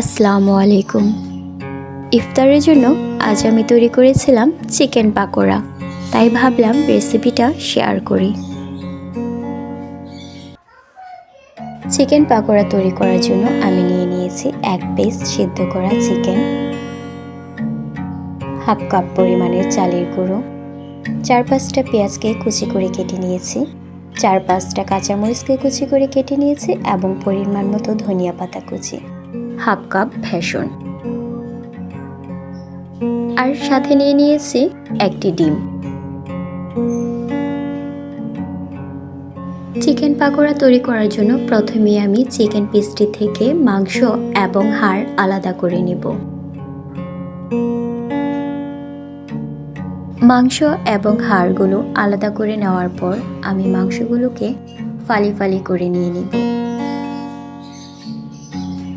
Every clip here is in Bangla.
আসসালামু আলাইকুম। ইফতারের জন্য আজ আমি তৈরি করেছিলাম চিকেন পাকোড়া। তাই ভাবলাম রেসিপিটা শেয়ার করি। চিকেন পাকোড়া তৈরি করার জন্য আমি নিয়ে নিয়েছি এক পিস সিদ্ধ করা চিকেন, হাফ কাপ পরিমাণের চালের গুঁড়ো, চার পাঁচটা পেঁয়াজকে কুচি করে কেটে নিয়েছি, চার পাঁচটা কাঁচামরিচকে কুচি করে কেটে নিয়েছি এবং পরিমাণ মতো ধনিয়া পাতা কুচি। Half cup ভেষণ। আর সাথে নিয়ে নিয়েছি একটি ডিম। চিকেন পাকোড়া তৈরি করার জন্য প্রথমে আমি চিকেন পিসটি থেকে মাংস এবং হাড় আলাদা করে নেব। মাংস এবং হাড়গুলো আলাদা করে নেওয়ার পর আমি মাংসগুলোকে ফালি ফালি করে নিয়ে নিব।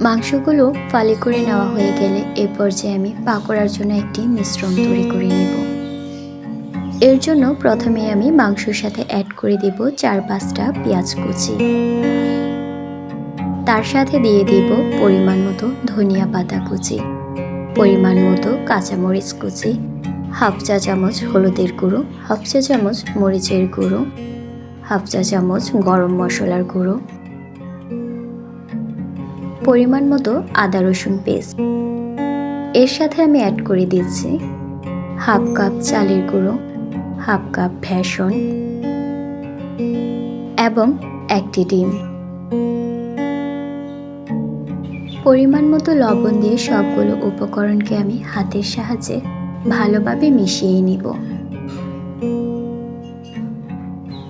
মাংসগুলো ফালি করে নেওয়া হয়ে গেলে এ পর্যায়ে আমি পাকোড়ার জন্য একটি মিশ্রণ তৈরি করে নেব। এর জন্য প্রথমে আমি মাংসর সাথে অ্যাড করে দেব চার পাঁচটা পেঁয়াজ কুচি। তার সাথে দিয়ে দিব পরিমাণ মতো ধনিয়া পাতা কুচি, পরিমাণ মতো কাঁচামরিচ কুচি, হাফ চা চামচ হলুদের গুঁড়ো, হাফ চা চামচ মরিচের গুঁড়ো, হাফ চা চামচ গরম মশলার গুঁড়ো পরিমাণ মতো আদা রসুন পেস্ট এর সাথে আমি অ্যাড করে দিচ্ছি হাফ কাপ চালের গুঁড়ো, হাফ কাপ ভেষণ এবং একটি ডিম। পরিমাণ মতো লবণ দিয়ে সবগুলো উপকরণকে আমি হাতের সাহায্যে ভালোভাবে মিশিয়ে নিব।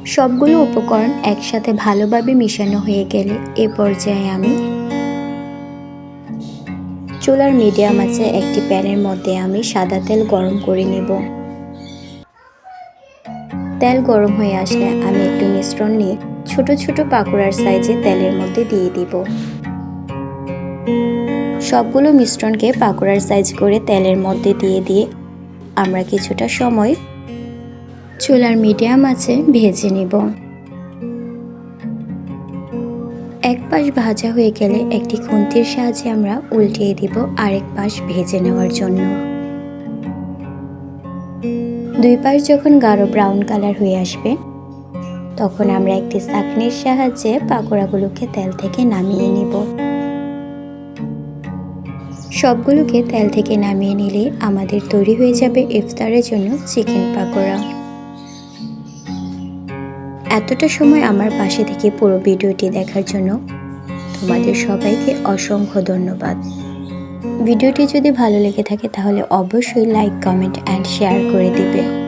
সবগুলো উপকরণ একসাথে ভালোভাবে মিশানো হয়ে গেলে এ পর্যায়ে আমি চুলার মিডিয়াম আছে, একটি প্যানের মধ্যে আমি সাদা তেল গরম করে নেব। তেল গরম হয়ে আসলে আমি একটু মিশ্রণ নিয়ে ছোট ছোট পাকোড়ার সাইজে তেলের মধ্যে দিয়ে দিব। সবগুলো মিশ্রণকে পাকোড়ার সাইজ করে তেলের মধ্যে দিয়ে দিয়ে আমরা কিছুটা সময় চুলার মিডিয়াম আছে ভেজে নেব। এক পাশ ভাজা হয়ে গেলে একটি খুন্তির সাহায্যে আমরা উল্টিয়ে দিব আরেক পাশ ভেজে নেওয়ার জন্য। দুই পাশ যখন গাঢ় ব্রাউন কালার হয়ে আসবে, তখন আমরা একটি চাকনির সাহায্যে পাকোড়াগুলোকে তেল থেকে নামিয়ে নিব। সবগুলোকে তেল থেকে নামিয়ে নিলে আমাদের তৈরি হয়ে যাবে ইফতারের জন্য চিকেন পাকোড়া। এতটা সময় আমার পাশে থেকে পুরো ভিডিওটি দেখার জন্য তোমাদের সবাইকে অসংখ্য ধন্যবাদ। ভিডিওটি যদি ভালো লেগে থাকে তাহলে অবশ্যই লাইক কমেন্ট অ্যান্ড শেয়ার করে দিবে।